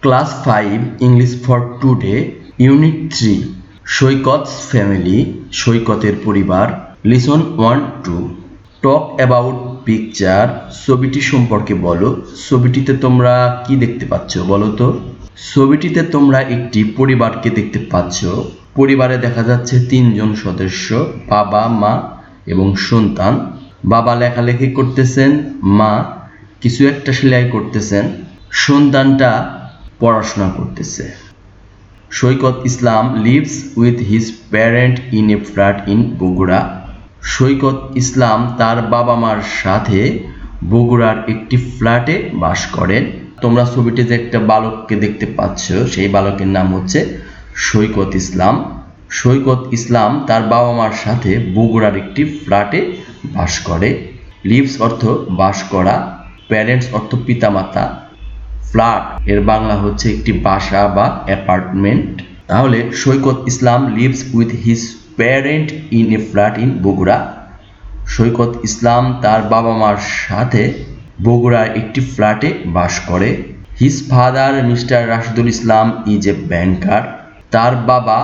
Class five, English for today, unit three, Saikat family, সৈকতের পরিবার, listen one two. Talk about picture, ছবিটি সম্পর্কে বলো। ছবিটিতে তোমরা কি দেখতে পাচ্ছ বলো তো? ছবিটিতে তোমরা একটি পরিবারকে দেখতে পাচ্ছ। পরিবারে দেখা যাচ্ছে তিনজন সদস্য, বাবা, মা এবং সন্তান। বাবা লেখালেখি করতেছেন, মা কিছু একটা সেলাই করতেছেন। সন্তানটা পড়াশোনা করতেছে। Saikat Islam lives with his parent in a flat in Bogura. Saikat Islam তার বাবা মার সাথে বগুড়ার একটি ফ্ল্যাটে বাস করেন। তোমরা ছবিটিতে একটা বালককে দেখতে পাচ্ছ, সেই বালকের নাম হচ্ছে সৈকত ইসলাম। সৈকত ইসলাম তার বাবা মার সাথে বগুড়ার একটি ফ্ল্যাটে বাস করে। লিভস অর্থ বাস করা, প্যারেন্টস অর্থ পিতামাতা। ফ্ল্যাট। এর বাংলা হচ্ছে একটি বাসা বা অ্যাপার্টমেন্ট। তাহলে Saikat Islam lives with his parent in a flat in Bogura. Saikat Islam তার বাবা মার সাথে বগুড়ার একটি ফ্ল্যাটে বাস করে। His father mister Rashidul Islam is a banker. তার বাবা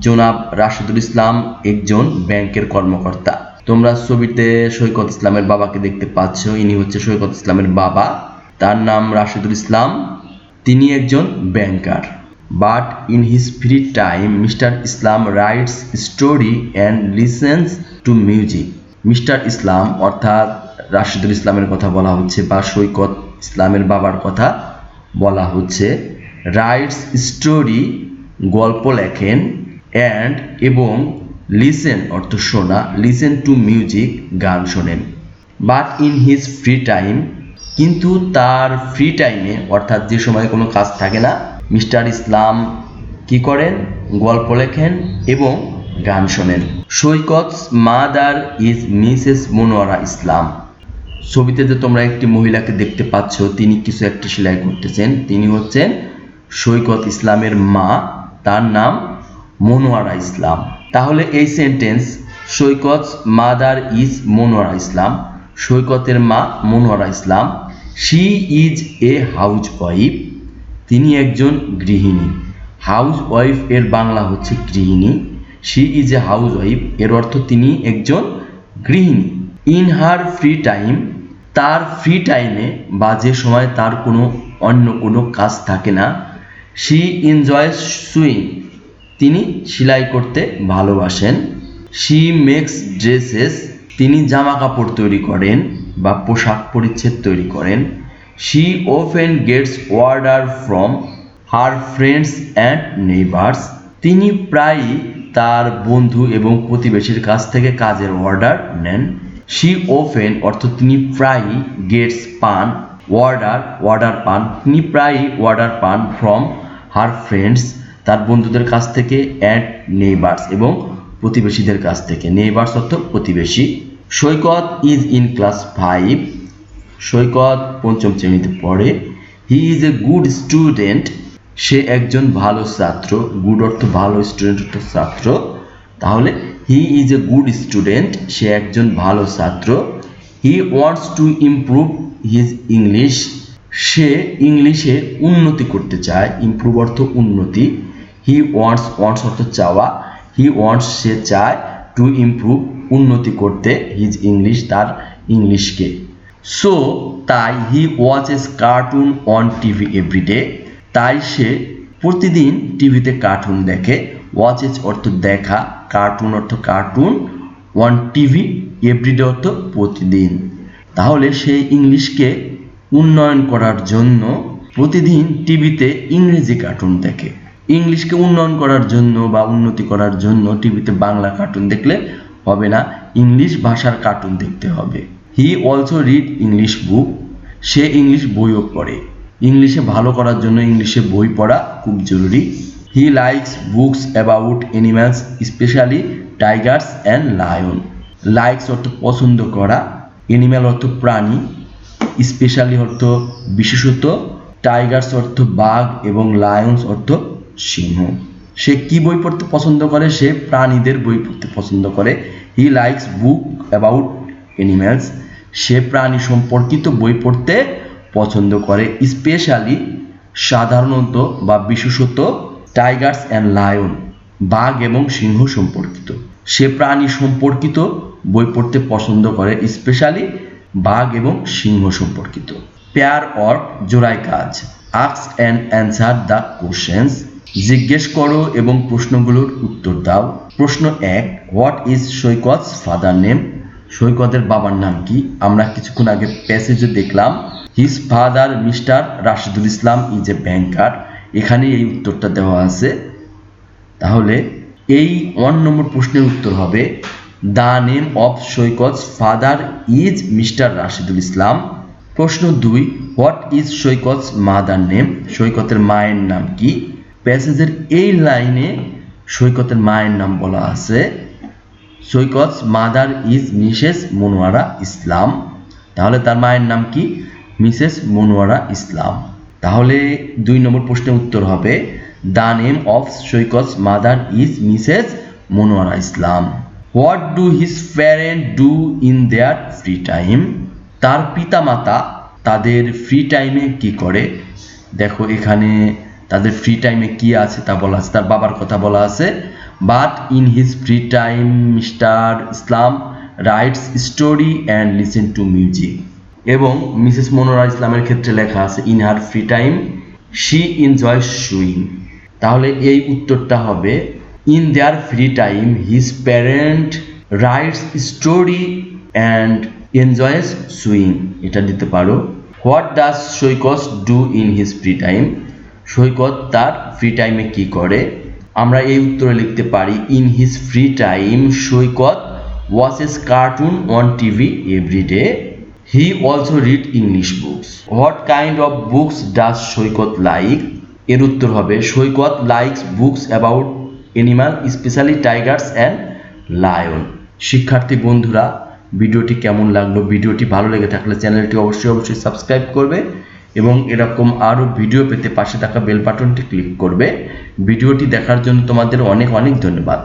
জোনাব রাশিদুল ইসলাম একজন ব্যাংকের কর্মকর্তা। তোমরা ছবিতে সৈকত ইসলামের বাবাকে দেখতে পাচ্ছ। ইনি হচ্ছে সৈকত ইসলামের বাবা। তার নাম রাশেদুল ইসলাম। তিনি একজন banker. But in his free time mister Islam writes story and listens to music mister Islam অর্থাৎ রাশিদুল ইসলামের কথা বলা হচ্ছে বা সৈকত ইসলামের বাবার কথা বলা হচ্ছে রাইটস স্টোরি গল্প লেখেন অ্যান্ড এবং লিসেন অর্থ শোনা লিসেন টু মিউজিক গান শোনেন। But in his free time কিন্তু তার ফ্রি টাইমে অর্থাৎ যে সময় কোনো কাজ থাকে না, মিস্টার ইসলাম কি করেন? গল্প লেখেন এবং গান শোনেন। Saikat's mother is mrs Monowara Islam. ছবিতে যে তোমরা একটি মহিলাকে দেখতে পাচ্ছ, তিনি কিছু একটা সেলাই করতেছেন। তিনি হচ্ছেন সৈকত ইসলামের মা, তার নাম মনোয়ারা ইসলাম। তাহলে এই sentence Saikat mother is Monowara Islam, সৈকতের মা Monowara Islam she is a house wife তিনি একজন গৃহিণী। হাউস ওয়াইফ এর বাংলা হচ্ছে গৃহিণী। She is a house wife এর অর্থ তিনি একজন গৃহিণী। ইন হার ফ্রি টাইম তার ফ্রি টাইমে বা যে সময় তার কোনো অন্য কোনো কাজ থাকে না। শি এনজয়স সুইং তিনি সেলাই করতে ভালোবাসেন। শি মেক্স ড্রেসেস তিনি জামা কাপড় তৈরি করেন। বা পোশাক পরিচ্ছেদ তৈরি করেন। She often gets order from her friends and neighbours তিনি প্রায়ই তার বন্ধু এবং প্রতিবেশীর কাছ থেকে কাজের অর্ডার নেন। শি ওফেন অর্থ তিনি প্রায়ই গেটস পান অর্ডার অর্ডার পান। তিনি প্রায়ই অর্ডার পান ফ্রম হার ফ্রেন্ডস তার বন্ধুদের কাছ থেকে অ্যান্ড নেইবার্স এবং প্রতিবেশীদের কাছ থেকে। নেইবার্স অর্থ প্রতিবেশী। Saikat is in class five Saikat পঞ্চম শ্রেণীতে পড়ে। He is a good student সে একজন ভালো ছাত্র। গুড অর্থ ভালো স্টুডেন্ট অর্থ ছাত্র। তাহলে he is a good student সে একজন ভালো ছাত্র। He wants to improve his English সে ইংলিশে উন্নতি করতে চায়। ইমপ্রুভ অর্থ উন্নতি। হি ওয়ান্টস ওয়ান্টস অর্থ চাওয়া। হি ওয়ান্টস সে চায়। টু ইমপ্রুভ উন্নতি করতে হিজ ইংলিশ তার ইংলিশকে সো তাই he watch watches cartoon on TV everyday তাই সে প্রতিদিন টিভিতে কার্টুন দেখে। ওয়াচেস অর্থ দেখা কার্টুন অর্থ কার্টুন ওয়ান টিভি এভরিডে অর্থ প্রতিদিন। তাহলে সে ইংলিশকে উন্নয়ন করার জন্য প্রতিদিন টিভিতে ইংরেজি কার্টুন দেখে। ইংলিশকে উন্নয়ন করার জন্য বা উন্নতি করার জন্য টিভিতে বাংলা কার্টুন দেখলে হবে না, ইংলিশ ভাষার কার্টুন দেখতে হবে। He also read English book say English বইও পড়ে। ইংলিশে ভালো করার জন্য ইংলিশে বই পড়া খুব জরুরি। He likes books about animals specially tigers and lion likes অর্থ পছন্দ করা অ্যানিম্যাল অর্থ প্রাণী স্পেশালি অর্থ বিশেষত টাইগার্স অর্থ বাঘ এবং লায়ন্স অর্থ সিংহ। সে কি বই পড়তে পছন্দ করে? সে প্রাণীদের বই পড়তে পছন্দ করে। He likes book about animals সে প্রাণী সম্পর্কিত বই পড়তে পছন্দ করে স্পেশালি সাধারণত বা বিশেষত টাইগার্স অ্যান্ড লায়ন বাঘ এবং সিংহ সম্পর্কিত। সে প্রাণী সম্পর্কিত বই পড়তে পছন্দ করে স্পেশালি বাঘ এবং সিংহ সম্পর্কিত। পেয়ার অর জোড়াই কাজ আক্স অ্যান্ড অ্যান্সার দ্য কোশ্চেন্স জিজ্ঞেস করো এবং প্রশ্নগুলোর উত্তর দাও। প্রশ্ন এক what is Saikat's father name সৈকতের বাবার নাম কি? আমরা কিছুক্ষণ আগে প্যাসেজে দেখলাম his father mister Rashidul Islam is a banker এখানে এই উত্তরটা দেওয়া আছে। তাহলে এই ওয়ান নম্বর প্রশ্নের উত্তর হবে the name of Saikat's father is mister Rashidul Islam. প্রশ্ন দুই what is Saikat's mother name সৈকতের মায়ের নাম কি? প্যাসেজের এই লাইনে সৈকতের মায়ের নাম বলা আছে। Saikat, mother is mrs Monowara Islam. তাহলে তার মায়ের নাম কি? মিসেস মনোয়ারা ইসলাম। তাহলে দুই নম্বর প্রশ্নের উত্তর হবে, the name of Saikat, mother is mrs Monowara Islam. What do his parent do in their free time? তার পিতামাতা তাদের ফ্রি টাইমে কি করে? দেখো এখানে তাদের ফ্রি টাইমে কি আছে তা বলা আছে, তার বাবার কথা বলা আছে। But in his free time mister Islam writes story and listen to music এবং মিসেস মনোরা ইসলামের ক্ষেত্রে লেখা আছে in her free time she enjoy sewing তাহলে এই উত্তরটা হবে in their free time his parent writes story and enjoys sewing এটা দিতে পারো। What does Saikat do in his free time Saikat তার ফ্রি টাইমে কি করে? আমরা এই উত্তরে লিখতে পারি in his free time Saikat watches cartoon on TV every day he also read English books what kind of books does Saikat like এর উত্তর হবে, Saikat likes books about animal specially tigers and lion শিক্ষার্থী বন্ধুরা, ভিডিওটি কেমন লাগল? ভিডিওটি ভালো লেগে থাকলে চ্যানেলটি অবশ্যই অবশ্যই সাবস্ক্রাইব করবে। এবং এরকম আরও ভিডিও পেতে পাশে থাকা বেল বাটনটি ক্লিক করবে। ভিডিওটি দেখার জন্য তোমাদের অনেক অনেক ধন্যবাদ।